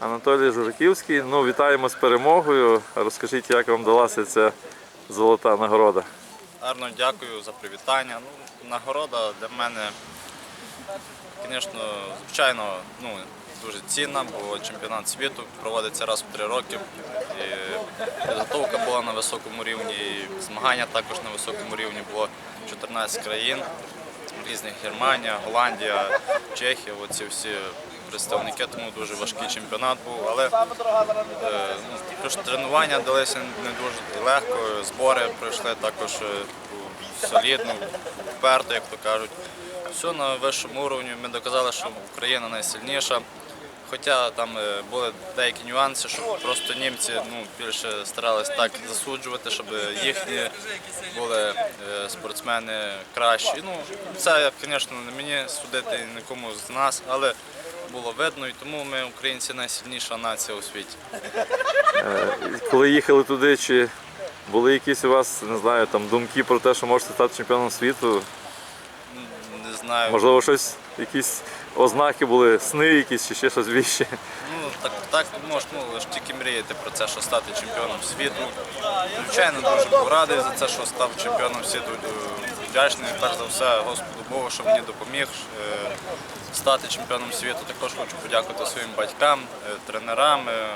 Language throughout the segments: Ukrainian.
Анатолій Жураківський. Ну, вітаємо з перемогою. Розкажіть, як вам далася ця золота нагорода? Гарно дякую за привітання. Ну, нагорода для мене, звісно, звичайно, ну, дуже цінна, бо чемпіонат світу проводиться раз в три роки. І підготовка була на високому рівні, і змагання також на високому рівні було 14 країн різних Германія, Голландія, Чехія. Оці всі представники, тому дуже важкий чемпіонат був. Але е, ну, тренування далися не дуже легко, збори пройшли також е, солідно, вперто, як то кажуть. Все на вищому рівні. Ми доказали, що Україна найсильніша. Хоча там е, були деякі нюанси, що просто німці ну, більше старалися так засуджувати, щоб їхні були спортсмени кращі. Ну, це, звісно, не мені судити нікому з нас, але було видно, і тому ми, українці, найсильніша нація у світі. Коли їхали туди, чи були якісь у вас, не знаю, там думки про те, що можете стати чемпіоном світу? Не знаю. Можливо, щось, якісь ознаки були, сни якісь чи ще щось віще? Ну так, так можеш ну, лише тільки мріяти про це, що стати чемпіоном світу. Звичайно, дуже був радий за це, що став чемпіоном світу. Вдячний перш за все Господу Богу, що мені допоміг е, стати чемпіоном світу. Також хочу подякувати своїм батькам, е, тренерам, е,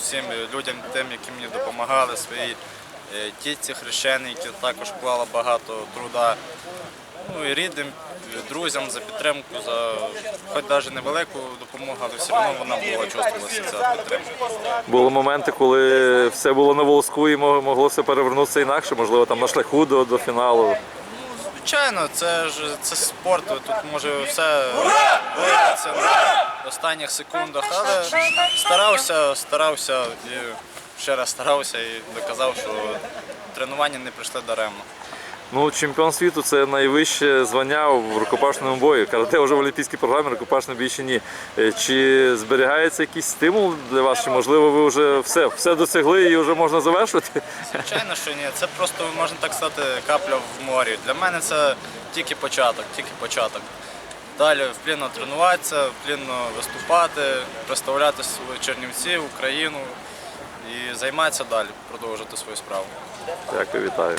всім людям, тим, які мені допомагали, своїй тітці хрещеній, які також вклала багато труда. Ну і рідним, друзям за підтримку, за хоч навіть невелику допомогу, але все одно вона була чувствувалася ця підтримка. Були моменти, коли все було на волоску і мо- могло все перевернутися інакше, можливо, там на шляху до, до фіналу. Звичайно, це ж це спорт, тут може все виявитися на останніх секундах, але старався, старався і ще раз старався і доказав, що тренування не прийшли даремно. Ну, чемпіон світу це найвище звання в рукопашному бою. Карате вже в олімпійській програмі, рукопашне більше ні. Е, Чи зберігається якийсь стимул для вас? Чи можливо ви вже все, все досягли і вже можна завершувати? Звичайно, що ні. Це просто можна так сказати капля в морі. Для мене це тільки початок, тільки початок. Далі вплінно тренуватися, вплінно виступати, представляти свої Чернівці, Україну і займатися далі, продовжувати свою справу. Дякую, вітаю.